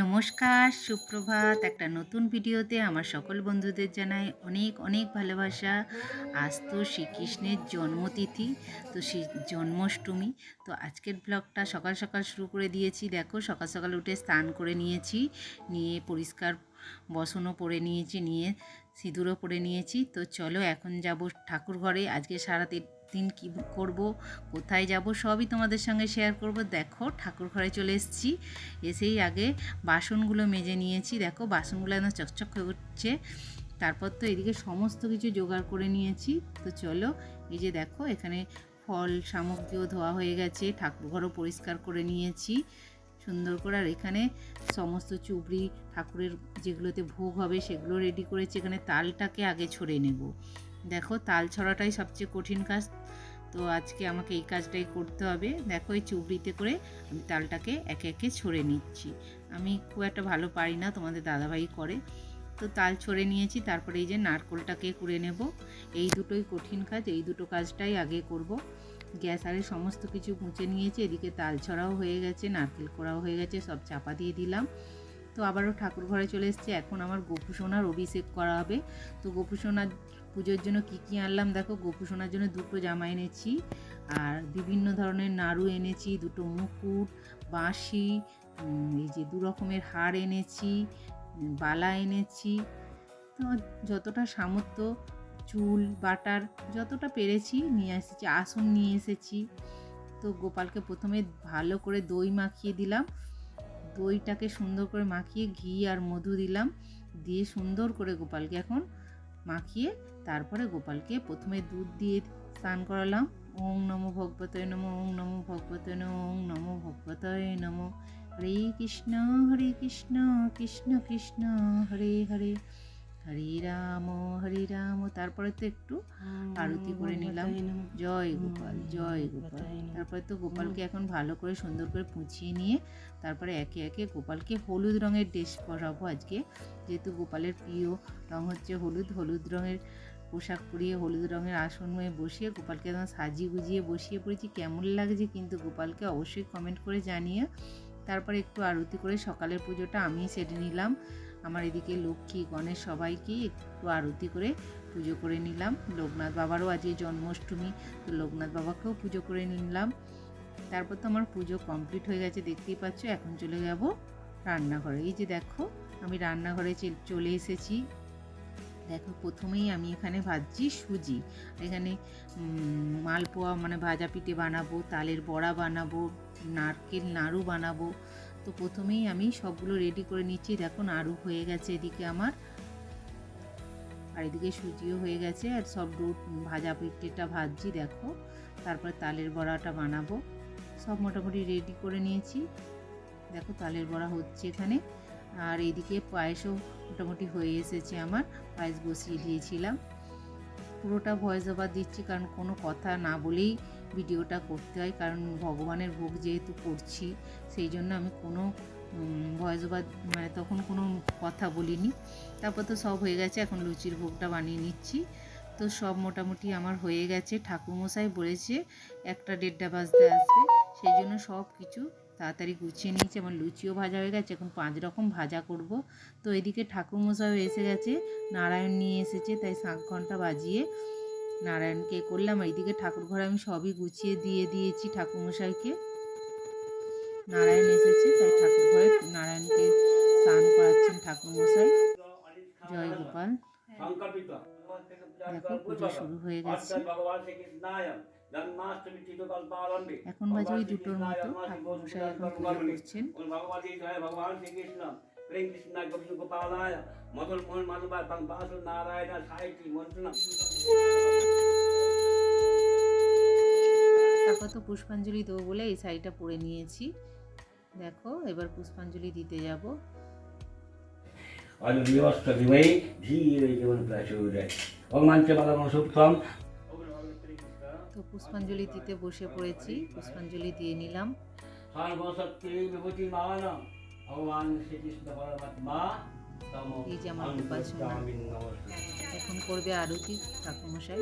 নমস্কার, সুপ্রভাত। একটা নতুন ভিডিওতে আমার সকল বন্ধুদের জানাই অনেক অনেক ভালোবাসা। আজ তো শ্রীকৃষ্ণের জন্মতিথি, তো সেই জন্মাষ্টমী। তো আজকের ব্লগটা সকাল সকাল শুরু করে দিয়েছি। দেখো, সকাল সকাল উঠে স্নান করে নিয়েছি, নিয়ে পরিষ্কার বসনও পরে নিয়েছি, নিয়ে সিঁদুরও পরে নিয়েছি। তো চলো এখন যাব ঠাকুর ঘরে। আজকে সারা দিন কী করব, কোথায় যাব, সবই তোমাদের সঙ্গে শেয়ার করব। দেখো, ঠাকুর ঘরে চলে এসেছি। এসেই আগে বাসনগুলো মেজে নিয়েছি। দেখো, বাসনগুলো একদম চকচক হয়ে উঠছে। তারপর তো এদিকে সমস্ত কিছু জোগাড় করে নিয়েছি। তো চলো, এই যে দেখো, এখানে ফল সামগ্রীও ধোয়া হয়ে গেছে। ঠাকুরঘরও পরিষ্কার করে নিয়েছি। সুন্দর করে, আর এখানে সমস্ত চুবড়ি, ঠাকুরের যেগুলোতে ভোগ হবে সেগুলো রেডি করেছি। এখানে তালটাকে আগে ছড়ে নেব। দেখো, তাল ছড়াটাই সবচেয়ে কঠিন কাজ। তো আজকে আমাকে এই কাজটাই করতে হবে। দেখো, এই চুবড়িতে করে আমি তালটাকে একে একে ছড়ে নিচ্ছি। আমি খুব একটা ভালো পারি না, তোমাদের দাদাভাই করে। তো তাল ছড়ে নিয়েছি, তারপরে এই যে নারকোলটাকে কুড়ে নেব। এই দুটোই কঠিন কাজ, এই দুটো কাজটাই আগে করব। গ্যাস আরে সমস্ত কিছু মুছে নিয়েছি, এদিকে তাল ছড়াও হয়ে গেছে, নারকেল কোড়াও হয়ে গেছে, সব চাপা দিয়ে দিলাম। তো আবারও ঠাকুর ঘরে চলে এসেছি। এখন আমার গোপুসোনার অভিষেক করা হবে। তো গোপুসোনার পুজোর জন্য কি কি আনলাম? দেখো গোপুসোনার জন্য দুটো জামা এনেছি, আর বিভিন্ন ধরনের নাড়ু এনেছি, দুটো মুকুট, বাঁশি এই যে দু রকমের হার এনেছি, বালা এনেছি। তো যতটা সামর্থ্য, চুল, বাটার যতটা পেরেছি নিয়ে এসেছি, আসন নিয়ে এসেছি। তো গোপালকে প্রথমে ভালো করে দই মাখিয়ে দিলাম। দইটাকে সুন্দর করে মাখিয়ে ঘি আর মধু দিলাম। দিয়ে সুন্দর করে গোপালকে এখন মাখিয়ে তারপরে গোপালকে প্রথমে দুধ দিয়ে স্নান করালাম। ওং নমো ভগবতয় নমো ওং নমো ভগবতয় নমো ওং নমো ভগবতয় নমো। হরে কৃষ্ণ হরে কৃষ্ণ কৃষ্ণ কৃষ্ণ হরে হরে। হরে রাম হরে রাম। তারপরে তো একটু আরতি করে নিলাম। জয় গোপাল জয় গোপাল। তারপরে তো গোপালকে এখন ভালো করে সুন্দর করে পুছিয়ে নিয়ে তারপরে একে একে গোপালকে হলুদ রঙের ড্রেস পরাবো আজকে। যেহেতু গোপালের প্রিয় রং হচ্ছে হলুদ হলুদ রঙের পোশাক পরিয়ে হলুদ রঙের আসন হয়ে বসিয়ে গোপালকে একদম সাজিয়ে গুজিয়ে বসিয়ে পড়েছি। কেমন লাগছে কিন্তু গোপালকে অবশ্যই কমেন্ট করে জানিয়ে। তারপরে একটু আরতি করে সকালের পুজোটা আমি সেরে নিলাম। আমার এদিকে লক্ষ্মী, গণেশ সবাইকে একটু আরতি করে পুজো করে নিলাম। লোকনাথ বাবারও আজকে জন্মাষ্টমী, তো লোকনাথ বাবাকেও পুজো করে নিলাম। তারপর তো আমার পুজো কমপ্লিট হয়ে গেছে, দেখতেই পাচ্ছ, এখন চলে যাব রান্নাঘরে। এই যে দেখো, আমি রান্নাঘরে চলে এসেছি। দেখো, প্রথমেই আমি এখানে ভাজছি সুজি। এখানে মালপোয়া মানে ভাজা পিঠে বানাবো, তালের বড়া বানাবো, নারকেল, নাড়ু বানাবো। তো প্রথমেই আমি সবগুলো রেডি করে নিচ্ছি। দেখো, নাড়ু হয়ে গেছে এদিকে আমার। আর এদিকে সুজিও হয়ে গেছে। আর সব দুধ ভাজা পিঠেটা ভাজছি, দেখো। তারপরে তালের বড়াটা বানাবো। সব মোটামুটি রেডি করে নিয়েছি। দেখো তালের বড়া হচ্ছে এখানে। আর এদিকে পায়েসও মোটামুটি হয়ে এসেছে আমার, পায়েস বসিয়ে দিয়েছিলাম। পুরোটা ভয়েস ওভার দিচ্ছি, কারণ কোনো কথা না বলেই ভিডিওটা করতে হয়, কারণ ভগবানের ভোগ যেহেতু করছি, সেই জন্য আমি কোনো ভয়েস ওভার মানে তখন কোনো কথা বলিনি। তারপর তো সব হয়ে গেছে, এখন লুচির ভোগটা বানিয়ে নিচ্ছি। তো সব মোটামুটি আমার হয়ে গেছে। ঠাকুরমশাই বলেছে, একটা দেড়টা বাজতে আসবে। সেই জন্য সব কিছু তাড়াতাড়ি গুছিয়ে নিয়েছি। আমার লুচিও ভাজা হয়ে গেছে। এখন পাঁচ রকম ভাজা করব। তো এদিকে ঠাকুরমশাইও এসে গেছে, নারায়ণ নিয়ে এসেছে, তাই শাঁখ ঘণ্টা বাজিয়ে নারায়ণকে করলাম। এইদিকে ঠাকুর ঘরে আমি সবই গুছিয়ে দিয়ে দিয়েছি ঠাকুরমশাইকে। নারায়ণ এসেছে, তাই ঠাকুর ঘরে নারায়ণকে স্নান করাচ্ছেন ঠাকুরমশাই। জয় গোপাল। দেখো, পুজো শুরু হয়ে গেছে। এখন বাজে ওই দুটোর মতো। ঠাকুরমশাই এখন পুজো করছেন। প্রেম কৃষ্ণ গোবিন্দ গোপালায় মদন মোহন মাধবায় বাসু নারায়ণ সাহিত্য মন্ত্রণা। তারপর তো পুষ্পাঞ্জলি দেবো বলে এই শাড়িটা পরে নিয়েছি। দেখো এবার পুষ্পাঞ্জলি দিতে যাব। ধীরে জীবন ভগবান তো পুষ্পাঞ্জলি দিতে বসে পড়েছি পুষ্পাঞ্জলি দিয়ে নিলাম। এই যে আমার উপাসনা এখন করবে আরতি ঠাকুরমশাই।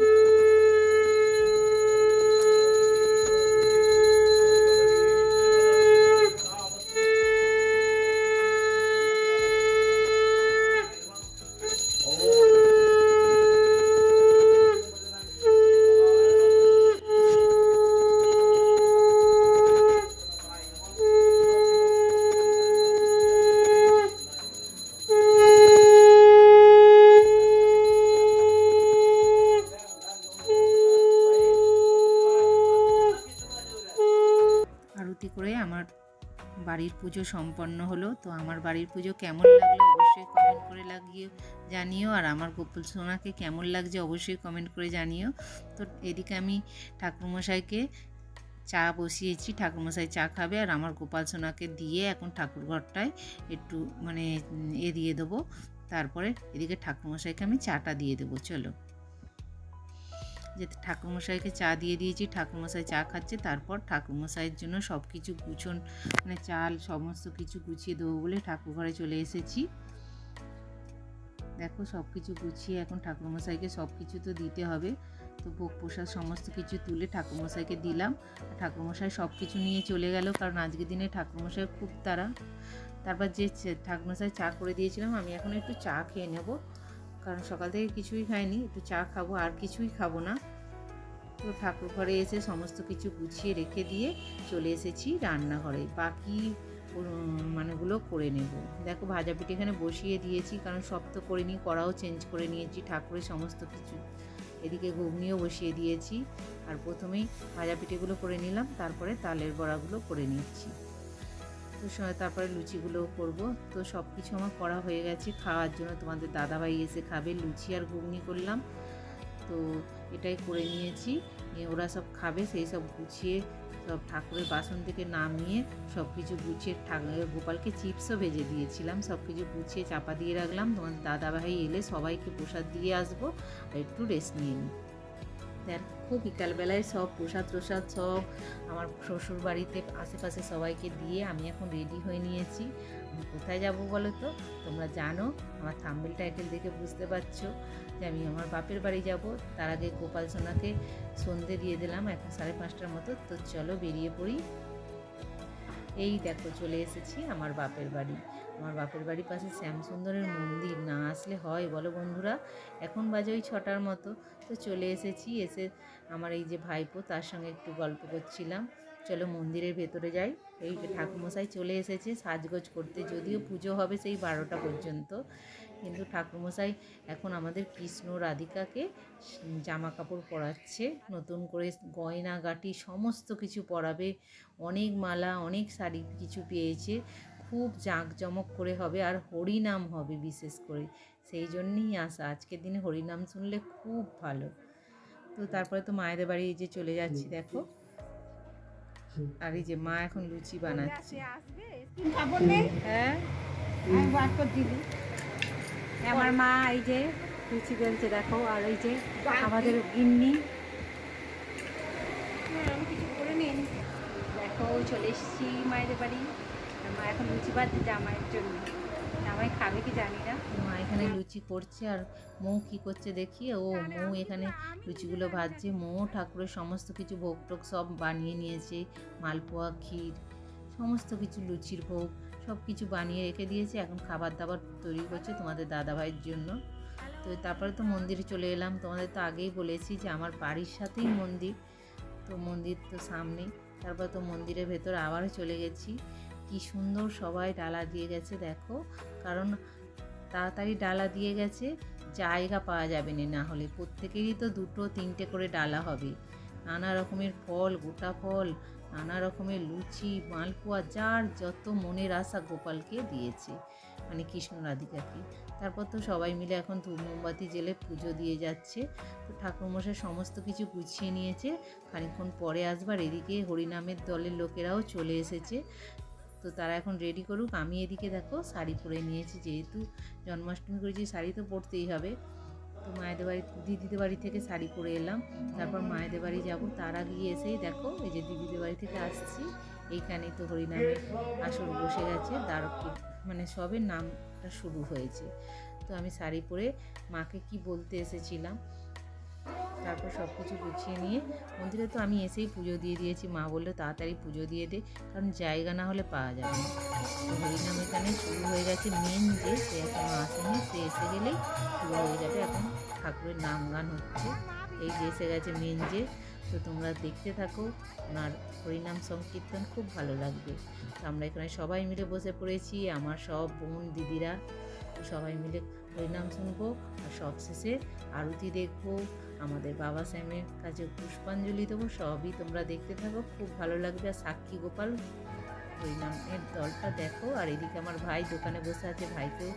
পুজো সম্পন্ন হলো, তো আমার বাড়ির পুজো কেমন লাগল অবশ্যই কমেন্ট করে লাগিয়ে জানিও। আর আমার গোপাল সোনাকে কেমন লাগছে অবশ্যই কমেন্ট করে জানিও। তো এদিকে আমি ঠাকুরমশাইকে চা বসিয়েছি, ঠাকুরমশাই চা খাবে আর আমার গোপাল সোনাকে দিয়ে এখন ঠাকুর ঘরটায় একটু মানে এ দিয়ে দেবো। তারপরে এদিকে ঠাকুরমশাইকে আমি চাটা দিয়ে দেবো, চলো। যে ঠাকুরমশাইকে চা দিয়ে দিয়েছি, ঠাকুরমশাই চা খাচ্ছে, তারপর ঠাকুরমশাইয়ের জন্য সব কিছু গুছন মানে চাল সমস্ত কিছু গুছিয়ে দেবো বলে ঠাকুর ঘরে চলে এসেছি। দেখো সব কিছু গুছিয়ে এখন ঠাকুরমশাইকে সব কিছু তো দিতে হবে, তো ভোগ প্রসাদ সমস্ত কিছু তুলে ঠাকুরমশাইকে দিলাম। ঠাকুরমশাই সব কিছু নিয়ে চলে গেল, কারণ আজকের দিনে ঠাকুরমশাই খুব তারা তারপর যে ঠাকুরমশাই চা করে দিয়েছিলাম, আমি এখন একটু চা খেয়ে নেব, কারণ সকাল থেকে কিছুই খাইনি, একটু চা খাব, আর কিছুই খাব না। তো ঠাকুর ঘরে এসে সমস্ত কিছু গুছিয়ে রেখে দিয়ে চলে এসেছি রান্নাঘরে। বাকি মানেগুলো করে নেব। দেখো ভাজা পিঠে এখানে বসিয়ে দিয়েছি, কারণ সব তো করে করিনি কড়াও চেঞ্জ করে নিয়েছি, ঠাকুরের সমস্ত কিছু। এদিকে ঘুগনিও বসিয়ে দিয়েছি। আর প্রথমেই ভাজা পিঠেগুলো করে নিলাম, তারপরে তালের বড়াগুলো করে নিচ্ছি। তো তারপরে লুচিগুলো করব। তো সব কিছু আমার করা হয়ে গেছে, খাওয়ার জন্য তোমাদের দাদাভাই এসে খাবে, লুচি আর ঘুগনি করলাম। তো এটাই করে নিয়েছি। নিয়ে ওরা সব খাবে, সেই সব গুছিয়ে সব ঠাকুরের বাসন থেকে নামিয়ে সব কিছু গুছিয়ে গোপালকে চিপসও ভেজে দিয়েছিলাম। সব কিছু গুছিয়ে চাপা দিয়ে রাখলাম। তোমার দাদাভাই এলে সবাইকে প্রসাদ দিয়ে আসব আর একটু রেস্ট নিয়ে নিই। দেখো বিকালবেলায় সব প্রসাদ প্রসাদ সব আমার শ্বশুর বাড়িতে আশেপাশে সবাইকে দিয়ে আমি এখন রেডি হয়ে নিয়েছি। কোথায় যাব বলো তো? তোমরা জানো, আমার থাম্বেল টাইটেল দেখে বুঝতে পারছ। যে আমি আমার বাপের বাড়ি যাব, তার আগে গোপাল সোনাকে সন্ধে দিয়ে দিলাম এখন সাড়ে পাঁচটার মতো। তো চলো বেরিয়ে পড়ি। এই দেখো চলে এসেছি আমার বাপের বাড়ি। আমার বাপের বাড়ির পাশে শ্যামসুন্দরের মন্দির। না আসলে হয়, বলো বন্ধুরা? এখন বাজে ওই ছটার মতো। তো চলে এসেছি, এসে আমার এই যে ভাইপো, তার সঙ্গে একটু গল্প করছিলাম। চলো মন্দিরের ভেতরে যাই। এই যে ঠাকুরমশাই চলে এসেছে সাজগোজ করতে। যদিও পুজো হবে সেই বারোটা পর্যন্ত। কিন্তু ঠাকুরমশাই এখন আমাদের কৃষ্ণ রাধিকাকে জামা কাপড় পরাচ্ছে নতুন করে গয়না গাটি সমস্ত কিছু পরাবে অনেক মালা অনেক শাড়ি কিছু পেয়েছে খুব জাঁকজমক করে হবে আর হরিনাম হবে বিশেষ করে। সেই জন্যেই আসা আজকের দিনে হরিনাম শুনলে খুব ভালো। তো তারপরে তো মায়েদের বাড়ি এই যে চলে যাচ্ছি দেখো। আর এই যে মা এখন লুচি বানাচ্ছে। হ্যাঁ? আমার মা এই যে লুচি বেলছে দেখো আর এই যে আমাদের গিন্নি। নিন দেখো চলে এসেছি মায়ের বাড়ি। আর মা এখন লুচি বাঁধছে জামাইয়ের জন্য। জামাই খাবে কি জানি না। মা এখানে লুচি করছে আর মৌ কি করছে দেখি? ও মৌ এখানে লুচিগুলো ভাজছে। মৌ ঠাকুরের সমস্ত কিছু ভোগ টোগ সব বানিয়ে নিয়েছে। মালপোয়া ক্ষীর সমস্ত কিছু লুচির ভোগ। সব কিছু বানিয়ে রেখে দিয়েছে, এখন খাবার দাবার তৈরি করছে তোমাদের দাদাভাইয়ের জন্য। তো তারপরে তো মন্দিরে চলে এলাম। তোমাদের তো আগেই বলেছি যে আমার বাড়ির সাথেই মন্দির। তো মন্দির তো সামনেই। তারপর তো মন্দিরের ভেতর আবারও চলে গেছি। কি সুন্দর সবাই ডালা দিয়ে গেছে, দেখো। কারণ তাড়াতাড়ি ডালা দিয়ে গেছে, জায়গা পাওয়া যাবে না হলে প্রত্যেকেরই তো দুটো, তিনটে করে ডালা হবে। নানা রকমের ফল, গোটা ফল নানা রকমের লুচি, মালপোয়া, যার যত মনের আশা গোপালকে দিয়েছে মানে কৃষ্ণ রাধিকাকে। তারপর তো সবাই মিলে এখন ধূপ মোমবাতি জেলে পুজো দিয়ে যাচ্ছে। তো ঠাকুরমশাই সমস্ত কিছু গুছিয়ে নিয়েছে। খানিকক্ষণ পরে আসবার এদিকে হরিনামের দলের লোকেরাও চলে এসেছে। তো তারা এখন রেডি করুক। আমি এদিকে দেখো শাড়ি পরে নিয়েছি, যেহেতু জন্মাষ্টমী করেছি, শাড়ি তো পরতেই হবে। তো মায়েদের বাড়ি, দিদিদের বাড়ি থেকে শাড়ি পরে এলাম। তারপর মায়েদের বাড়ি যাব। তার আগে এসেই দেখো, এই যে দিদিদের বাড়ি থেকে আসছি। এইখানেই তো হরিনামের আসর বসে গেছে। তার মানে সবে নামটা শুরু হয়েছে। তো আমি শাড়ি পরে মাকে কি বলতে এসেছিলাম তারপর সব কিছু গুছিয়ে নিয়ে, মন্দিরে তো আমি এসেই পুজো দিয়ে দিয়েছি, মা বলল তাড়াতাড়ি পুজো দিয়ে দে, কারণ জায়গা না হলে পাওয়া যাবে না। হরিনাম এখানে শুরু হয়ে গেছে মেন যে সে এখনও আসেনি, সে এসে গেলেই শুরু হয়ে যাবে। এখন ঠাকুরের নাম গান হচ্ছে, এই যে এসে গেছে মেন যে। তো তোমরা দেখতে থাকো, ওনার হরিনাম সংকীর্তন খুব ভালো লাগবে। তো আমরা এখানে সবাই মিলে বসে পড়েছি, আমার সব বোন, দিদিরা, সবাই মিলে হরিনাম শুনব আর সব শেষে আরতি দেখব। আমাদের বাবা শ্যামের কাছে পুষ্পাঞ্জলি দেবো, সবই তোমরা দেখতে থাকো। খুব ভালো লাগবে। আর সাক্ষী গোপাল, হরিনামের দলটা দেখো। আর এদিকে আমার ভাই দোকানে বসে আছে ভাইকেও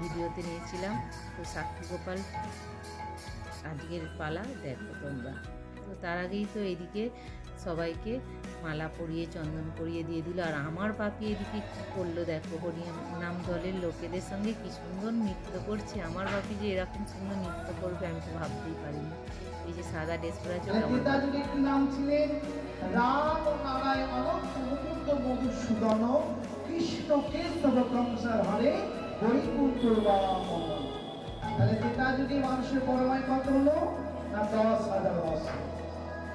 ভিডিওতে নিয়েছিলাম। তো সাক্ষী গোপাল, আজকের পালা দেখো তোমরা। তো তার আগেই তো এদিকে সবাইকে মালা পরিয়ে, চন্দন পরিয়ে দিয়ে দিল। আর আমার পাপি এদিকে কী করল দেখো হরিনাম দলের লোকেদের সঙ্গে কি সুন্দর নৃত্য করছে। আমার পাপি যে এরকম সুন্দর নৃত্য করবে আমি তো ভাবতেই পারিনি। এই যে সাদা ড্রেস পরে পিতাজির নাম ছিলেন কৃষ্ণ কেশব কংসার হরে, বৈকুণ্ঠ তাহলে পিতাজি মানুষের পরমায় কত হলো? না দশ হাজার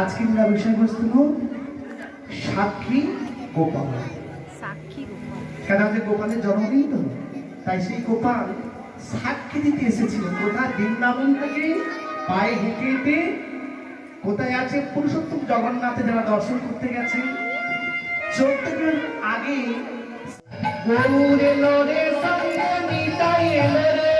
আজকে আমরা বিষয়বস্তু সাক্ষী গোপাল। সাক্ষী গোপাল। কেন আমাদের গোপালের জন্মদিন তো? তাই সেই গোপাল সাক্ষী দিতে এসেছিলেন কোথায়? বৃন্দাবন থেকে পায়ে হেঁটে হেঁটে কোথায় আছে? পুরুষোত্তম জগন্নাথে যারা দর্শন করতে গেছে। চলতে গেলে আগে গৌরে লরে সঙ্গ নিতাই এলো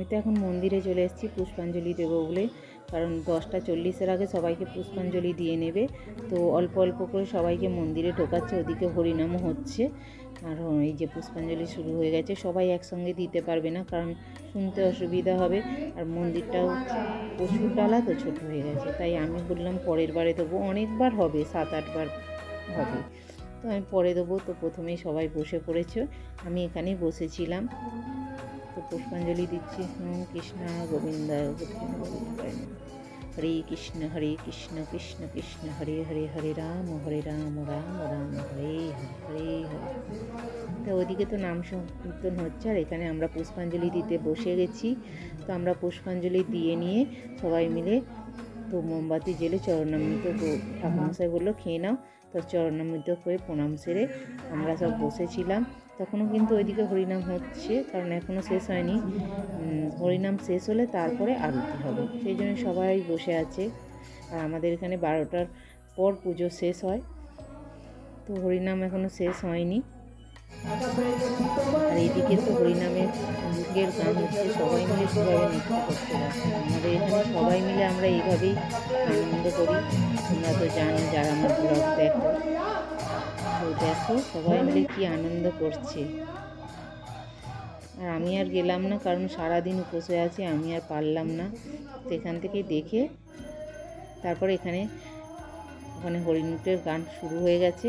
আমি তো এখন মন্দিরে চলে এসেছি, পুষ্পাঞ্জলি দেবো বলে। কারণ দশটা চল্লিশের আগে সবাইকে পুষ্পাঞ্জলি দিয়ে নেবে। তো অল্প অল্প করে সবাইকে মন্দিরে ঢোকাচ্ছে, ওদিকে হরিনামও হচ্ছে। আর এই যে পুষ্পাঞ্জলি শুরু হয়ে গেছে, সবাই একসঙ্গে দিতে পারবে না, কারণ শুনতে অসুবিধা হবে। আর মন্দিরটাও প্রচুর ডালা তো, ছোট হয়ে গেছে। তাই আমি বললাম পরের বারে দেবো। অনেকবার হবে, সাত আটবার হবে। তো আমি পরে দেবো। তো প্রথমেই সবাই বসে পড়েছে। আমি এখানেই বসেছিলাম। তো পুষ্পাঞ্জলি দিচ্ছি। হুম, কৃষ্ণ গোবিন্দ গোবিন্দায় নমঃ। হরে কৃষ্ণ হরে কৃষ্ণ কৃষ্ণ কৃষ্ণ, হরে হরে হরে রাম হরে রাম রাম রাম, হরে হরে হরে তো ওদিকে তো নাম সংকীর্তন হচ্ছে, আর এখানে আমরা পুষ্পাঞ্জলি দিতে বসে গেছি। তো আমরা পুষ্পাঞ্জলি দিয়ে নিয়ে সবাই মিলে তো মোমবাতি জেলে চরণামৃত গো- ঠাকুরমশাই বলল, খেয়ে নাও। তো চরণামৃত হয়ে প্রণাম সেরে আমরা সব বসেছিলাম। তখনও কিন্তু ওইদিকে হরিনাম হচ্ছে, কারণ এখনও শেষ হয়নি। হরিনাম শেষ হলে তারপরে আরতি হবে। সেই জন্য সবাই বসে আছে। আর আমাদের এখানে বারোটার পর পুজো শেষ হয়। তো হরিনাম এখনও শেষ হয়নি। আর এইদিকে তো হরিনামের যুগের গান হচ্ছে, সবাই মিলে কীভাবে নৃত্য করতে আমাদের এখানে সবাই মিলে আমরা এইভাবেই আনন্দ করি। তোমরা তো জানো যারা আমার ব্লগ দেখো। তো দেখো সবাই মিলে কি আনন্দ করছে। আর আমি আর গেলাম না, কারণ সারাদিন উপসে আছি, আমি আর পারলাম না। তো এখান থেকে দেখে তারপরে এখানে ওখানে হরিণুটের গান শুরু হয়ে গেছে,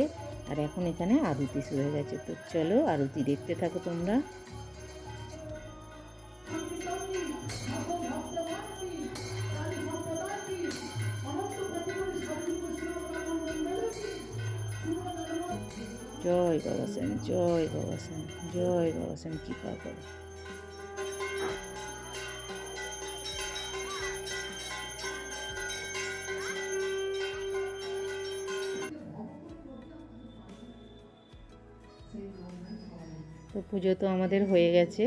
আর এখন এখানে আরতি শুরু হয়ে গেছে। তো চলো আরতি দেখতে থাকো তোমরা। জয় বাবা শ্যাম জয় বাবা শ্যাম জয় বাবা শ্যাম কৃপা করো তো পুজো তো আমাদের হয়ে গেছে।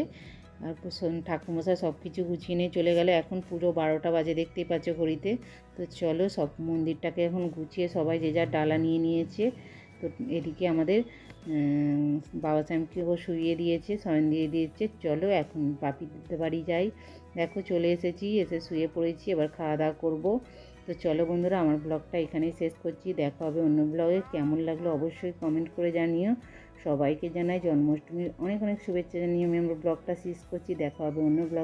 আর ঠাকুরমশাই সব কিছু গুছিয়ে নিয়ে চলে গেলে। এখন পুরো বারোটা বাজে, দেখতেই পাচ্ছ ঘড়িতে। তো চলো সব মন্দিরটাকে এখন গুছিয়ে সবাই যে যার ডালা নিয়ে নিয়েছে। তো এদিকে আমাদের বাবা শ্যামকেও শুইয়ে দিয়েছে, শয়ন দিয়ে দিয়েছে, চলো এখন বাপি দিতে বাড়ি যাই। দেখো চলে এসেছি, এসে শুয়ে পড়েছি, এবার খাওয়া দাওয়া করব। তো চলো বন্ধুরা, আমার ব্লগটা এখানেই শেষ করছি। দেখা হবে অন্য ব্লগে কেমন লাগল অবশ্যই কমেন্ট করে জানিও। সবাইকে জানাই জন্মাষ্টমীর অনেক অনেক শুভেচ্ছা জানিয়ে আমি আমার ব্লগটা শেষ করছি। দেখা হবে অন্য ব্লগ